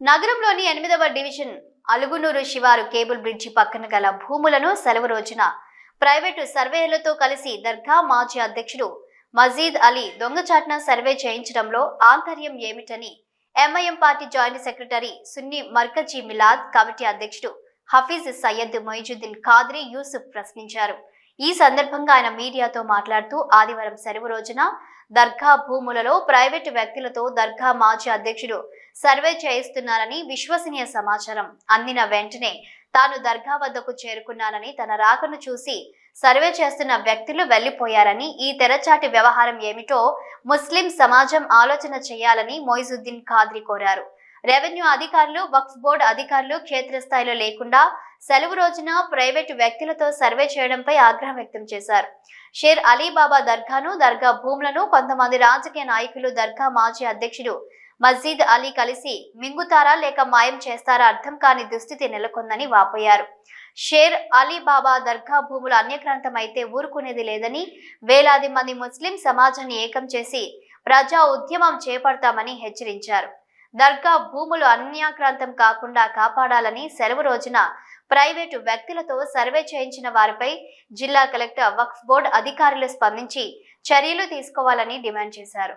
నగరంలోని ఎనిమిదవ డివిజన్ అలుగునూరు శివారు కేబుల్ బ్రిడ్జి పక్కన గల భూములను సెలవు రోజున ప్రైవేటు సర్వేయర్లతో కలిసి దర్గా మాజీ అధ్యక్షుడు మజీద్ అలీ దొంగచాటున సర్వే చేయించడంలో ఆంతర్యం ఏమిటని MIM party joint secretary Sunni Markazi Milad committee అధ్యక్షుడు హఫీజ్ సయ్యద్ మొయిజుద్దీన్ ఖాద్రీ యూసుఫ్ ప్రశ్నించారు. ఈ సందర్భంగా ఆయన మీడియాతో మాట్లాడుతూ ఆదివారం సెలవు రోజున దర్గా భూములలో ప్రైవేటు వ్యక్తులతో దర్గా మాజీ అధ్యక్షుడు సర్వే చేయిస్తున్నారని విశ్వసనీయ సమాచారం. అందిన వెంటనే తాను దర్గా వద్దకు చేరుకున్నానని తన రాకను చూసి సర్వే చేస్తున్న వ్యక్తులు వెళ్ళిపోయారని ఈ తెరచాటి వ్యవహారం ఏమిటో ముస్లిం సమాజం ఆలోచన చేయాలని మొయిజుద్దీన్ ఖాద్రి కోరారు. రెవెన్యూ అధికారులు వక్స్ బోర్డు అధికారులు క్షేత్రస్థాయిలో లేకుండా సెలవు రోజున ప్రైవేటు వ్యక్తులతో సర్వే చేయడంపై ఆగ్రహం వ్యక్తం చేశారు. షేర్ అలీబాబా దర్గాను దర్గా భూములను కొంతమంది రాజకీయ నాయకులు దర్గా మాజీ అధ్యక్షుడు మజీద్ అలీ కలిసి మింగుతారా లేక మాయం చేస్తారా అర్థం కాని దుస్థితి నెలకొందని వాపోయారు. షేర్ అలీబాబా దర్గా భూములు అన్యక్రాంతమైతే అయితే ఊరుకునేది లేదని వేలాది మంది ముస్లిం సమాజాన్ని ఏకం చేసి ప్రజా ఉద్యమం చేపడతామని హెచ్చరించారు. దర్గా భూములు అన్యాక్రాంతం కాకుండా కాపాడాలని సెలవు రోజున ప్రైవేటు వ్యక్తులతో సర్వే చేయించిన వారిపై జిల్లా కలెక్టర్ వక్ఫ్ బోర్డు అధికారులు స్పందించి చర్యలు తీసుకోవాలని డిమాండ్ చేశారు.